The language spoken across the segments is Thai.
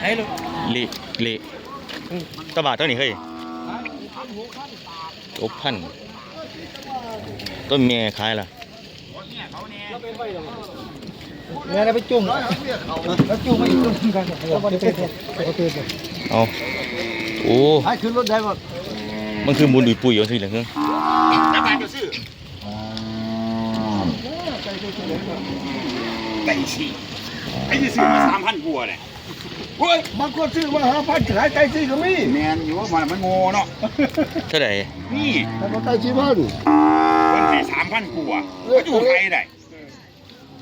ไอ้ลูกเละเละตะบาทเท่านี้เฮ้ยหกพันต้นเมียขายล่ะเนี่ยเราไปจุ่มแล้วจุ่มไม่จุ่มกันก็ไม่ได้เป็นโอเคเอาโอ้ให้ขึ้นรถได้หมดมันคือมูลอุยปุยอยู่สิเหรอเฮ้ยน้ำมันจะซื้อไก่ฉี่ไอ้ที่ซื้อมาสามพันกว่าเนี่ย เฮ้ยบางคนซื้อมาหาพันขายไก่ซีก็มีแมนอยู่ว่ามันมันโง่เนาะเท่าไหร่นี่แต่ก็ไก่ซีพันคนให้สามพันกว่าก็อยู่ไทยได้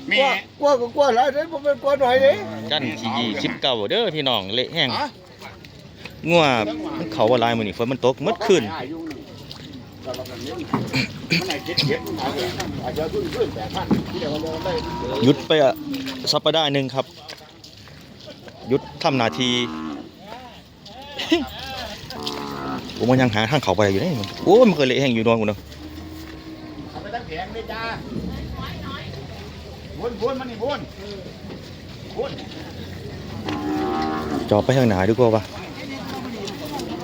แม่กว่ากว่าก็กว่าหลายเด้ผมเป็นกว่าหน่อยเด้จันที่ยี่สิบเก้าเด้อพี่น้องเละแห้งฮะงัวมันเขาว่าลายมือนี่ฝนมันตกหมดคืนมันไหนเจ็ดเจ็ดมันหายไปอาจจะขึ้นขึ้นแปดพันที่เดี๋ยวเราได้หยุดไปอะสัปดาห์หนึ่งครับ หยุดทำหนาทีผมมันยังหาทางเขาไปอยู่นี่โอ้ยมันเคยเละแห้งอยู่นอนกูเนาะเอาไปตั้งแผงเลยจ้าวนวนมันนี่วนวนจอไปทางหนาดีกว่าวะ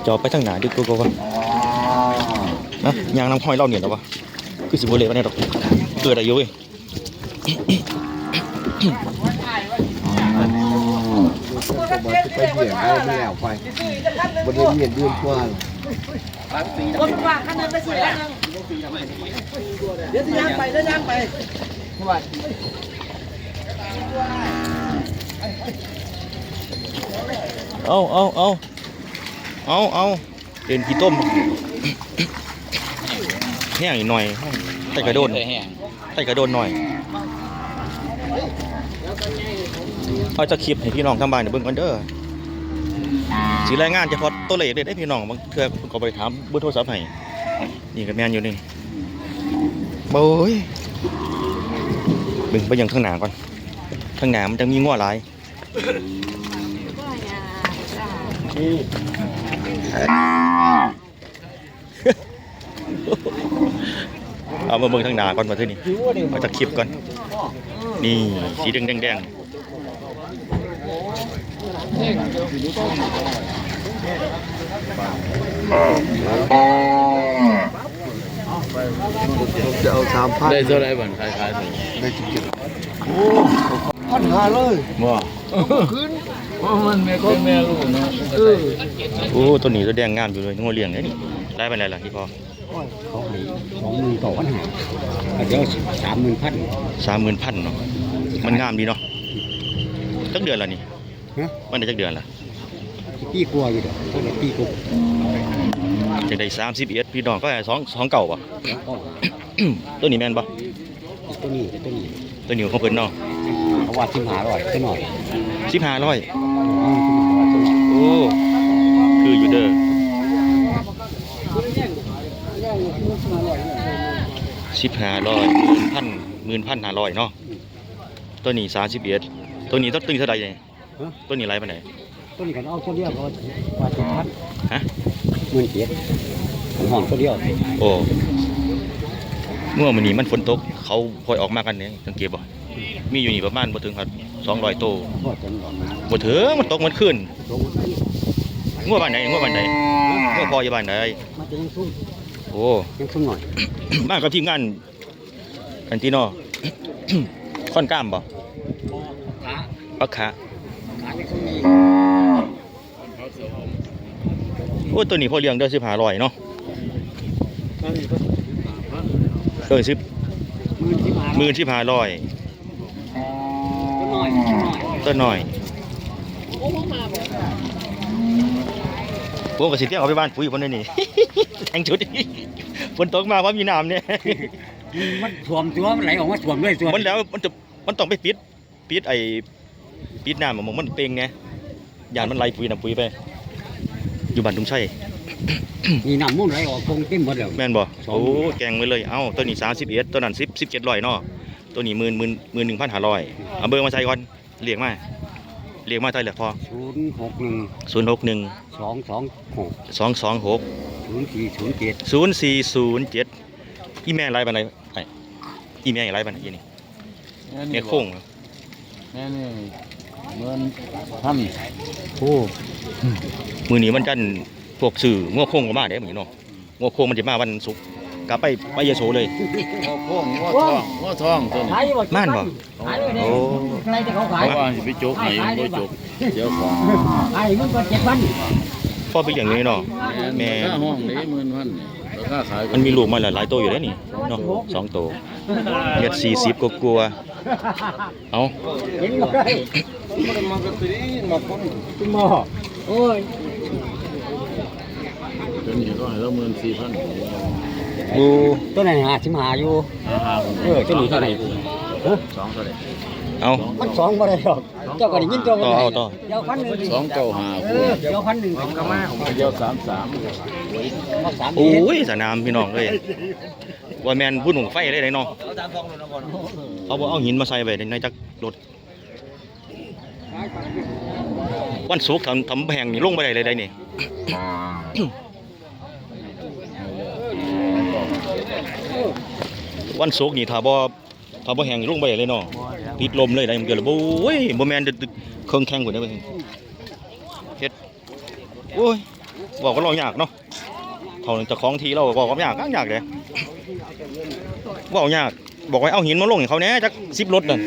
จอไปทางหนาดีกว่าวะนะยางน้ำห้อยเล่าเนี่ยหรอวะคือสิบโบเละวะเนี่ยดอกเกิดอะไรอยู่เว้ย ไปเบี่ยงเอาไม่เอาไปบนเบี่ยงเดือนกว่าคนกว่าคันหนึงไปสี่คันหนึงเดี๋ยวจะย่างไปเดี๋ยวย่างไปเอาเอาเอาเอาเอาเดินขี้ต้มแห้งอีกหน่อยใส่กระโดนใส่กระโดนหน่อยเอาจะคลิปให้พี่น้องทางบ้านเดี๋ยวเบิ่งกันเด้อ สีรายงานเฉพาะตัวเลขได้ได้พี่น้องบางเทื่อก็ไปถามเบอร์โทรศัพท์ให้นี่ก็แมนอยู่นี่โอ้ยเบิ่งไปยังข้างหน้าก่อนข้างหน้ามันจะมีง้อหลายเอามาเบิ่งทางหน้าก่อนมาที่นี่มาจากคลิปก่อน นี่สีแดงแดง แดงจะเอาสามพันได้เท่าไรบ่นคล้ายๆสิได้จิบจิบโอ้พันหาเลยบ่ขึ้นเพราะมันแม่เป็นแม่ลูกเนาะเออโอ้ตัวนี้ตัวแดงงามอยู่เลยงัวเลี้ยงเนี่ยนี่ได้ไปไหนล่ะพี่พ่อเขาให้สองหมื่นต่อวันหาเดี๋ยวสามหมื่นพันสามหมื่นพันเนาะมันงามดีเนาะจักเดือนละนี่ ฮะมันได้จักเดือนละปีกลัวอยู่เด้อเพราะว่าปีกลัวจะได้สามสิบเอ็ดพี่น้องก็สองสองเก่าป่ะก็ตัวนี้แม่นป่ะตัวนี้ตัวนี้ตัวนี้ของเพิ่นเนาะเขาว่าสิบห้าร้อยตัวหน่อยสิบห้าร้อยอืมสิบห้าร้อยตัวหน่อยโอ้คืออยู่เด้อสิบห้าร้อยหมื่นพันหมื่นพันห้าร้อยเนาะตัวนี้สามสิบเอ็ดตัวนี้ต้องตึงเท่าไหร่เนี่ย ตัวนี้ไรปานไหนตัวนี้กันเอาตัวเดียวก็ว่าสิบพันฮะ หมื่นเจ็ดห้องตัวเดียวโอ้ เมื่อมันนี้มันฝนตก เขาพลอยออกมากันเนี่ยสังเกตบ่ มีอยู่นี่ประมาณบ่ถึงครับสองร้อยโตวก็จะหน่อยบ่ถึงมันตกมันขึ้นลงมาที่งัวบ้านไหนงัวบ้านไหนงัวพออยู่บ้านไหนมันจะยังซุ่มโอ้ ยังซุ่มหน่อยมากับทีมงานอันที่นอ ค่อนกล้ามบ่ขาปักขาขายังซุ่มนี่ โอ้ตัวนี้พอเลี้ยงได้สิบห้าร้อยเนาะเออสิบหมื่นสิบห้าหมื่นสิบห้าร้อยตัวหน่อยตัวหน่อยตัวหน่อยผมก็สิเที่ยวเอาไปบ้านปุ๋ยคนนี้นี่แต่งชุดฝนตกมาว่ามีน้ำเนี่ยมันสวมตัวมันไหลออกมาสวมด้วยตัวมันแล้วมันจะมันต้องไปปิดปิดไอ้ ปิดน้ำอะมองมันเป่งไงยานมันไหลปุ๋ยน้ำปุ๋ยไป อยู่บ้านทุ่งชัยมีน้ำมุ่นไหลออกคงเต็มหมดแล้วแม่นบ่สองโอ้แกงไปเลยเอ้าตัวนี้สามสิบเอ็ดตัวนั้นสิบสิบเจ็ดร้อยเนาะตัวนี้หมื่นหมื่นหมื่นหนึ่งพันห้าร้อยเอาเบอร์มาใส่ก่อนเรียกมาเรียกมาเท่าไหร่พอศูนย์หกหนึ่งศูนย์หกหนึ่งสองสองหกสองสองหกศูนย์สี่ศูนย์เจ็ดศูนย์สี่ศูนย์เจ็ดอีแม่ไรบันไดไอ้อีแม่ไรบันไดยี่นี่แม่โค้งเหรอแม่นี่ เงินพันโอ้มือนี้มันจันทร์พวกสื่องัวโค้งก็มาเด้เหมือนเนาะงัวโค้งมันจะมาวันศุกร์กลับไปไปยโสเลยง้อโค้งง้อทองง้อทองตัวนี้ขายอยู่บ่ม่านบ่ขายเลยเนี่ยโอ้ใครจะเขาขายเพราะว่าสิไปจกให้บ่จกเดี๋ยวของขายมึงก็เจ็ดพันพ่อไปอย่างนี้เนาะแม่ค่าห้องนี้หมื่นพันนี่ราคาขายมันมีลูกมาหลายๆตัวอยู่แล้วนี่เนาะสองตัวเม็ดสี่สิบกลัวๆเอา เห็นบ่ได้หม้อโอ้ยตัวนี้ก็ให้เราหมื่นสี่พันดูตัวไหนหาชิมหาอยู่ห้าห้าเออตัวนี้เท่าไหร่สองเท่าไหร่เอามันสองบ่ได้หรอกเจ้าก็ได้ยินเจ้าก็ต่ได้เอาต่อเดี๋ยวพันหนึ่งสองเก้าห้าเออเดี๋ยวพันหนึ่งเดียวสามสามสามโอ้ยสนามพี่น้องเอ้ยว่าแมนบุญหงไฟได้เลยเนาะเขาบอกเอาหินมาใส่ไว้ในจักรถ วันศุกร์ทำทำแพงนี่ลงไปได้เลยได้นี่วันศุกร์นี่ถ้าบ่ถ้าบ่แห้งนี่ลงไปได้เลยเนาะติดลมเลยได้มันเกิดแล้วโอ้ยบ่แม่นจะเครื่องแข็งกว่านี้เว้ยเฮ็ดโอ้ยบอกก็เรายากเนาะเท่านั้นเจะของทีเราบอกว่ายากก็ยากเลยบอกยากบอกไว้เอาหินมาลงให้เขาแน่จัก10รถนั่น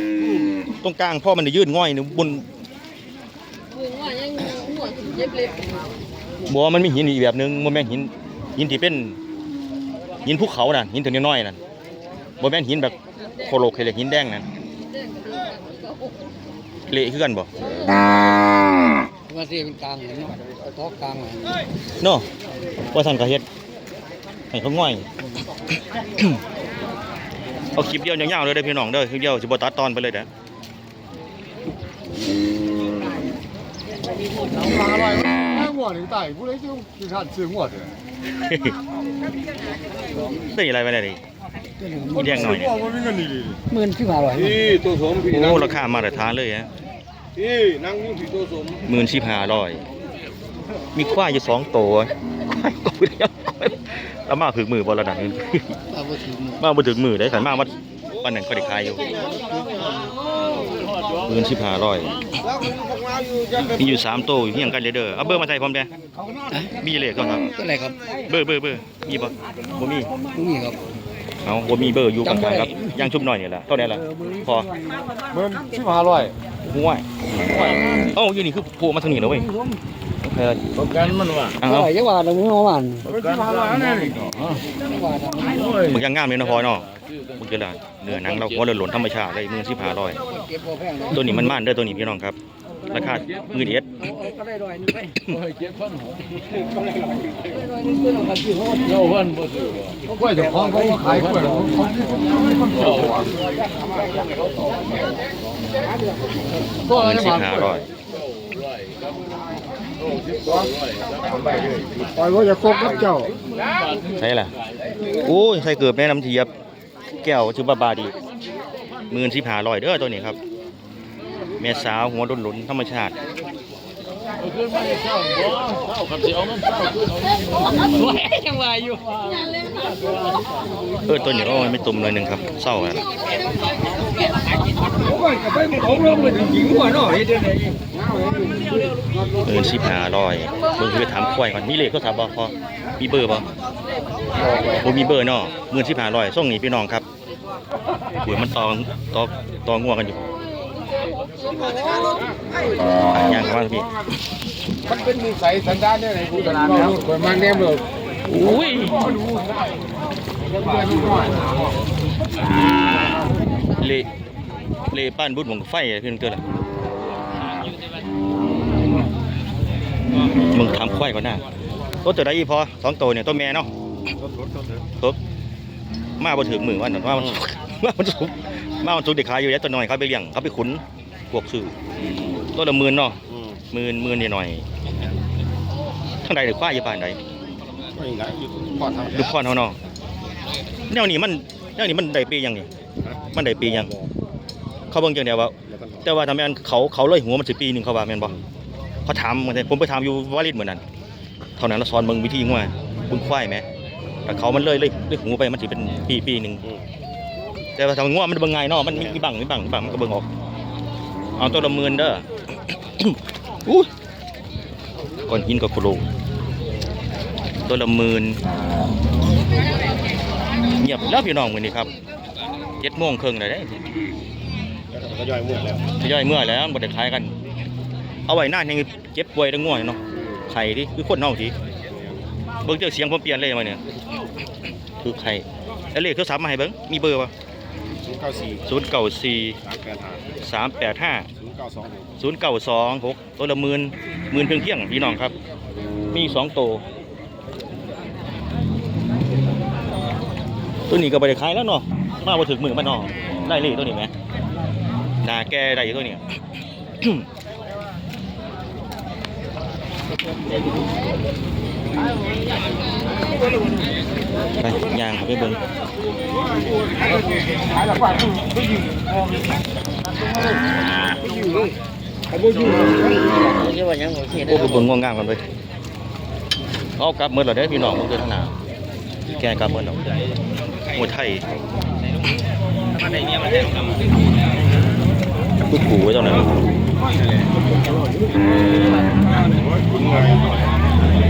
ตรงกลางพ่อมันได้ยืดง่อยนี่บน เย็บเล็บบ่มันมีหินอีกแบบหนึงบ่แม่นหินหินที่เป็นหินภูเขาน่ะหินถึงน้อยๆนั่นบ่แม่นหินแบบโคโลเคเลหินแดงนั่นแดงกับเหลืองกับเละคือกันบ่มาเสียเป็นกลางเนาะท้อกลางเนาะว่าท่านก็เฮ็ดให้เขาง่อยเอาคลิปเดียวยาวๆเลยเด้อพี่น้องเด้อคลิปเดียวสิบ่ตัดตอนไปเลยเด้อ 我的大夫嘞就就看吃我的， ได้อะไรไปได้ดิเลี้ยงหน่อยเนี่ย 我没跟你的。 หมื่นที่มาร้อย 咦，多少皮 โอ้ราคามาตรฐานเลยฮะ 咦，南京皮多少？ หมื่นสิบห้าร้อยมีควายอยู่สองตัวควายตัวเดียวแล้วมาถึงมือบ่ระดับนี้ มาบ่ถึง มาบ่ถึงมือได้ขันมาวัด วันนั้นก็ได้คายอยู่ปืนสิบห้าร้อยมีอยู่สามตัวอยู่เฮียงกันเลยเด้อเอาเบอร์มาใส่พร้อมีเลยก็อนครับก็อะไรครับเบอร์เบอร์เบอร์มีปะบ่มีบ่มีครับเอาบ่มีเบอร์อยู่กลางๆครับยังชุบหน่อยนี่แหละเท่านี้แหละพอเบอร์สิบห้าร้อยห่วยเอ้าอยู่นี่คือโผล่มาทางนี้แล้วเว้ย ประกันมันว่าเอาเท่าเอาไหร่จังหวัดมึงเอามันประกันว่าแน่นี่จังหวัดโอ้ยมึงยังงามเลยนะพอเนาะมึงเจอละเนื้อหนังเราหัวหล่นธรรมชาติเลยมือสิบห้าร้อยตัวนี้มันม่านเด้อตัวนี้พี่น้องครับราคามือเอ็ดก็ได้ร้อยนึงไปโอ้ยเจ็ดพันหกร้อยนึงตัวนึงก็สิโหดเจ้าพันบ่ซื้อบ่ ปล่อยว่าจะโคกกับเจ้าใช่ล่ะโอ้ยใส่เกือบแม่น้ำเทียบ แก้วชื่อบาบาดีมือนสิผาลอยเด้อตัวนี้ครับ แม่สาวหัวหลุนๆธรรมชาติ เออต้นอยัายอรตัวนี้ก็ไม่ตุ่มเลยหนึ่งครับเศร้าครับเออสิบหาลอยมึงคือถามควายก่อนมีเลขก็ถามบอพอมีเบอร์บอโอมีเบอร์เนาะเงินสิบหาลอยส่งนี่พี่น้องครับหวยมันตองตอตอง่วงกันอยู่ อะย่างเข้ามาพี่มันเป็นนิสัยสันดานเนี่ยไหนผู้ตลาดแล้วคนมาแนมเลยอุ้ยเละเละป้านบุญของไฟอะพี่น้องเตือนล่ะมึงทำควายก่อนหน้าตัวตัวใดอีพอสองตัวเนี่ยตัวแม่เนาะตัวมาบ่ถึงมือวันนั้นว่ามันว่ามันสุก มามันสุกเด็กขายอยู่แล้วตัวน้อยเขาไปเลี้ยงเขาไปขุนพวกซื้อตัวละหมื่นเนาะหมื่นหมื่นนิดหน่อยทั้งใดหรือควายอยู่บ้านใดดูพรเขาเนาะแนวนี้มันแนวนี้มันได้ปียังนี่มันได้ปียังเขาเบิ่งจังเดียวว่า แต่ว่าทำไมอันเขาเขาเลยหัวมันสิปีหนึงเขาว่าแม่นบ่เขาถามเหมือนกันผมไปถามอยู่วาริดเหมือนนั้นเท่านั้นแล้วสอนเบิ่งวิธีงัวเบิ่งควายแหมแต่เขามันเลยเลยเลยหูไปมันสิเป็นปีปีหนึง แต่ว่าทางงัวมันเบิ่งง่ายเนาะมันมีบังมีบังมีบังมันก็เบิ่งออกเอาตัวละหมื่นเด้ออุ้ยก้อนหินกับโคโลตัวละหมื่นเงียบแล้วพี่น้องวันนี้ครับเจ็ดโมงครึ่งเลยได้ก็ย่อยหมดแล้วทยอยเมื่อยแล้วบ่ได้ขายกัน เอาไว้นานยังเจ็บป่วยทั้งง่วงเนาะไข่ดิคือคนเฮาสิเบิ่งเจ้าเสียงผมเปลี่ยนเลยมาเนี่ยคือไข่แล้วเลขโทรศัพท์มาให้เบิ่งมีเบอร์ป่ะ ศูนย์เก้าสี่094สามแปดห้า385ศูนย์เก้าสองหก0926ตัวละหมื่นหมื่นเพียงเพียงๆพี่น้องครับ มีสองตัวตัวนี้ก็บ่ได้ขายแล้วเนาะมาบ่ถึงมือมันเนาะได้เลยตัวนี้ไหมหน้าแกได้อยู่ตัวเนี้ ไปย่างครับไปเบิ่งโอ้ไปเบิ่งง่วงงามกันไปเอากลับเมื่อเราได้พี่น้องมื่อเดือนหนาแกกลับเมื่อเราหมวยไทยลูกปูไว้ตรงไหน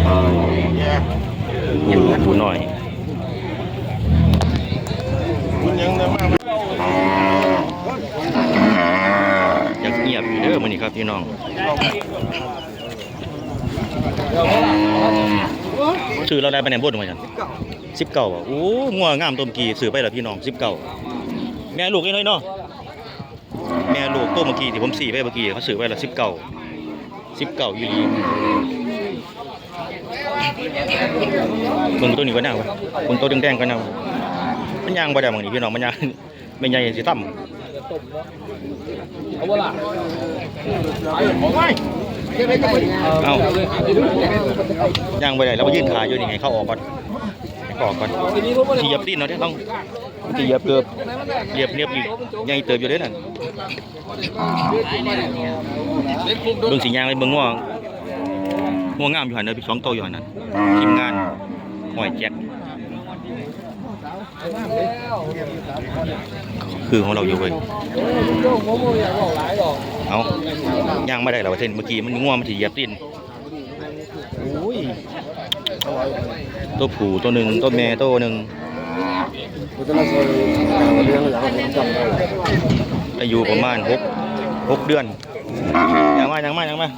ปูปูหน่อยอยากเงียบอยู่เด้อมื้อนี้ครับพี่น้องซื้อเราได้ไปไหนบ่ดมาจัง19บ่โอ้งัวงามต้มกีซื้อไปแล้วพี่น้อง19แม่ลูกอีน้อยเนาะแม่ลูกตัวเมื่อกี้ที่ผมสีไปเมื่อกี้เขาซื้อไปแล้ว19 19อีหลีเบิ่งตัวนี้ก็น่าวะเบิ่งตัวแดงๆก็น่าวะมันย่างบ่ได้บางนี้พี่น้องมันย่างไม่ใหญ่สิต่ำเอาย่างไปไหนแล้วมายื่นขาอยู่นี่ให้เข้าออกก่อนออกก่อนทีเหยียบดินเนาะที่ต้องทีเหยียบเกือบเหยียบเนียบอีกใหญ่เติบอยู่เด้อนั่นเบิ่งสียางเลยเบิ่งง่วง ง่วงงามอยู่หันเด้อพี่สองโตวอยู่หันนั่นทีมงานหอยแจ็คคือของเราอยู่เว้ยเอาย่างไม่ได้หรอกประเทศเมื่อกี้มันง่วงมันถีเหยียบตีนโอ้ยตัวผู้ตัวหนึ่งตัวแม่ตัวหนึ่งอายุประมาณหกหกเดือนยังมายังมายังมา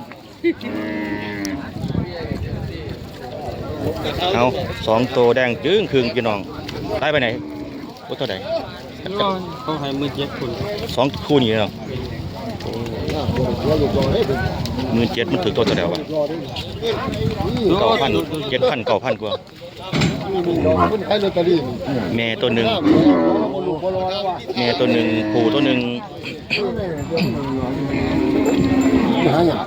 เอาสองตัวแดงจึ้งคืงพี่น้องได้ไปไหนตัวเท่าไหร่เขาให้มือเจ็ดคนสองคู่นี้เนาะหมื่นเจ็ดมันถือตัวเท่าไหร่วะเก้าพันเจ็ดพันเก้าพันกว่าใช้ลอตเตอรี่แม่ตัวหนึ่งแม่ตัวหนึ่งปู่ตัวหนึ่งหาอย่าง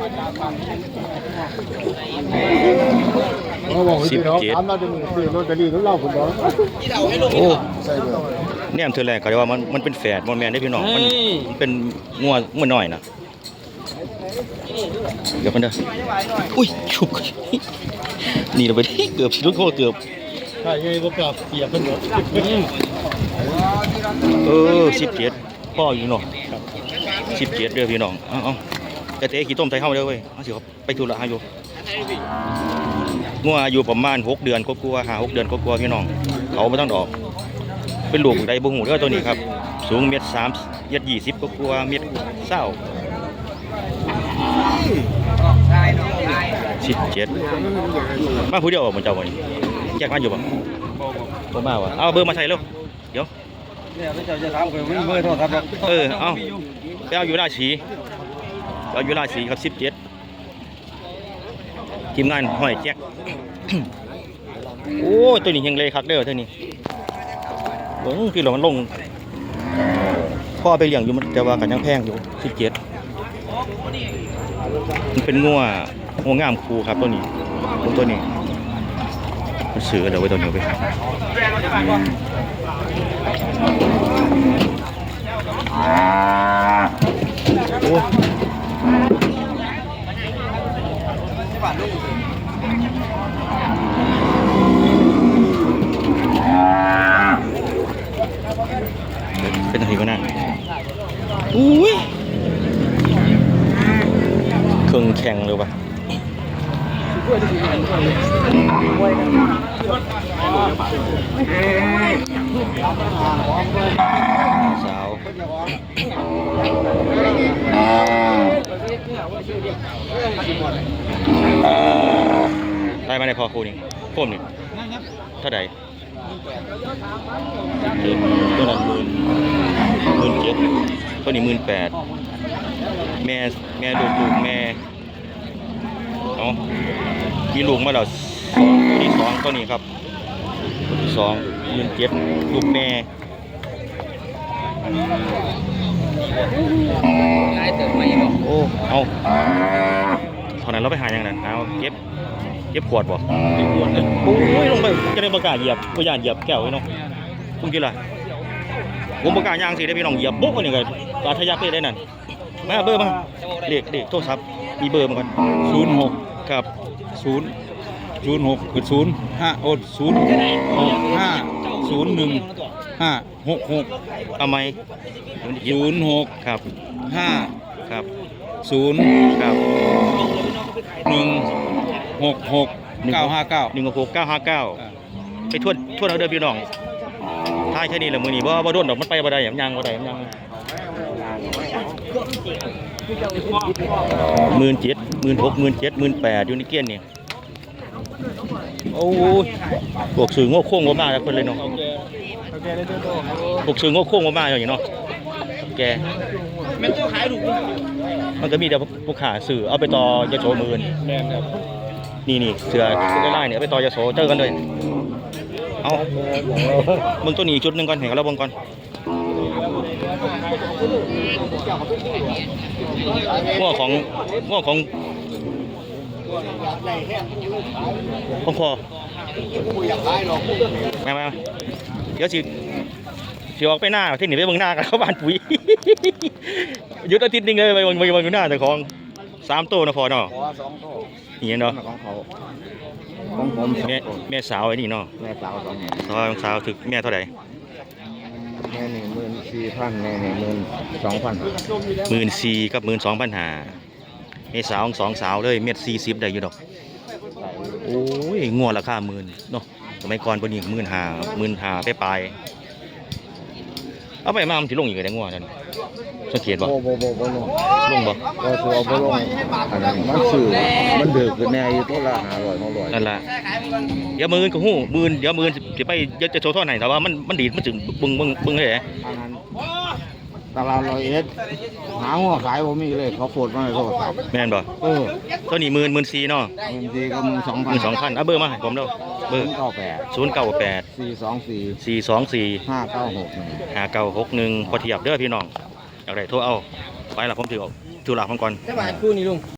เขาบอกว่าเราถามเราจะมีซื้อลอตเตอรี่ของเราคนเดียวโอ้ใช่เลยเนี่ยมันเธอแรกก็ได้ว่ามันมันเป็นแฝดมันแม่ได้พี่น้องมันมันเป็นงัวงัวน้อยนะเดี๋ยวกันเด้ออุ้ยชุบนี่เราไปที่เกือบชุดโคตรเกือบใช่ไงก็กลับเปียกกันหมดเออสิบเจ็ดพ่ออยู่เนาะสิบเจ็ดเด้อพี่น้องเอาเอาแต่เตะขี้ต้มไทยเข้าเด้อเว้ยเอาสิครับไปทุระหาอยู่ งัวอายุประมาณหกเดือนก็กลัวหาหกเดือนก็กลัวพี่น้องเขาไม่ต้องดอก เป็นลูกใดบุหูเด้อตัวนี้ครับ สูงเมตรสามเมตรยี่สิบก็กลัวเมตรเศร้าสิบเจ็ดมาผู้เดียวบ่เหมือนเจ้าวันนี้แยกมาอยู่บ่บ่มาวะเอาเบอร์มาใส่เร็วเดี๋ยวเออเอาไปเอาอยู่ราชีเอาอยู่ราชีครับสิบเจ็ด ทีมงานห้อยแจ็คโอ้ตัวนี้ยังเลยคักเด้อเท่านี้เบิ้งพี่เรามันลงพ่อไปเลี้ยงอยู่มันแต่ว่ากันยังแพงอยู่สิบเจ็ดมันเป็นงัวงัวงามคูครับตัวนี้ตัวนี้มันซื้อเดี๋ยวไว้ตัวนี้ไปโอ้เป็นอะไรก็น่าอุ้ยเครื่อง แข่งเลยปะสาวได้มาในพอครูนี่โคมนี่ เท่าไหร่ตัวนั้นหมื่นหมื่นเจ็ดตัวนี้หมื่นแปดแม่แม่ลูกลูกแม่เอามีลูกมาแล้วตัวที่สองตัวนี้ครับตัวที่สองหมื่นเจ็ดลูกแม่โอ้เอาเท่านั้นเราไปหาอย่างนั้นเอาเก็บ เก็บขวดบ่เก็บขวดโอ้ยลงไปจะได้ประกล้าศเหยียบประยานเหยียบแก้วไอ้น้องคุณคิดล่ะผมประกล้าศย่างสิได้พี่น้องเหยียบบุ๊กอันนี้ก็ตาทะยักได้นั่นมาเบอร์มาเลขเลขโทรศัพท์มีเบอร์มาก่อนศูนย์หกครับศูนย์ศูนย์หกคือศูนย์ห้าโอ้ศูนย์หกห้าศูนย์หนึ่งห้าหกหกเอาไหมศูนย์หกครับห้าครับศูนย์ครับหนึ่ง หกหกเก้าห้าเก้าหนึ่งหกเก้าห้าเก้าไปทวดทวดเอาเด้อพี่น้องท้ายแค่นี้แหละมือนี้บ่บ่โดนดอกมันไปบ่ได้หยังยังบ่ได้หยังหมื่นเจ็ดหมื่นหกหมื่นเจ็ดหมื่นแปดอยู่ในเกี้ยนนี่โอ้ยพวกสื่อโง่โค้งบ่มาแล้วเพิ่นเลยเนาะพวกสื่อโง่โค้งบ่มาอย่างนี้เนาะแกแม่ตัวขายถูกมันก็มีแต่ผู้ขาสื่อเอาไปต่อยาโสหมื่น นี่นี่เสือเสือลายเนี่ยไปต่อยาโสเจอกันเลยเอามึงตัวนี้ชุดหนึ่งก่อนเห็นเราเบิ่งก่อนหัวของหัวของของคอมามาเดี๋ยวสิสิออกไปหน้าที่หนีไปเบิ่งหน้ากันเข้าบ้านปุ๋ยยุดอาทิตย์นึงเลยไปเบิ่งไปเบิ่งหน้าแต่ของสามตัวนะพอเนาะขอสองโต นี่เนาะของเขาของผมสองแม่โตแม่สาวไอ้นี่เนาะแม่สาวสองหมื่นสาวสาวถึกแม่เท่าไหร่แม่หนึ่งหมื่นสี่พันแม่หนึ่งหมื่นสองพันหมื่นสี่กับหมื่นสองพันหาแม่สาวสองสาวเลยเม็ดสี่สิบได้อยู่ดอกโอ้ยงัวราคาหมื่นเนาะสมัยก่อนบนนี้หมื่นหาหมื่นหาไปปลายๆ เอาไปมามันสิลงอีกได้งัวนั่นสังเกตบ่โบโบโบโบลงลงบ่ก็คือเอาโบลงอันนั้นมันสื่อมันเดือดขึ้นแน่อยู่ตัวละห้าร้อยหกร้อยนั่นล่ะเดี๋ยวหมื่นก็ฮู้หมื่นเดี๋ยวหมื่นสิไปเดี๋ยวจะโชว์เท่าไหร่แต่ว่ามันมันดีดมันถึงบึงบึงบึงเลยแหละอันนั้น ตลาดร้อยเอ็ดหาหัวขายผมมีเลย เขาโฟดมาให้โทรศัพท์แม่นบ่เออตัวนี้หมื่นหมื่นสี่เนาะเงินดีก็มึงสองหพันมื่นสองพันเอาเบอร์มาให้ผมเด้อเบอร์เก้าแปดศูนย์เก้าแปดสี่สองสี่สี่สองสี่ห้าเก้าหกหนึ่งหาเก้าหกหนึ่งพอเทียบเด้อพี่น้องอยากได้โทรเอา ไปละผมถือเอาถือหลักผมก่อน แค่บาทคู่นี้ลุง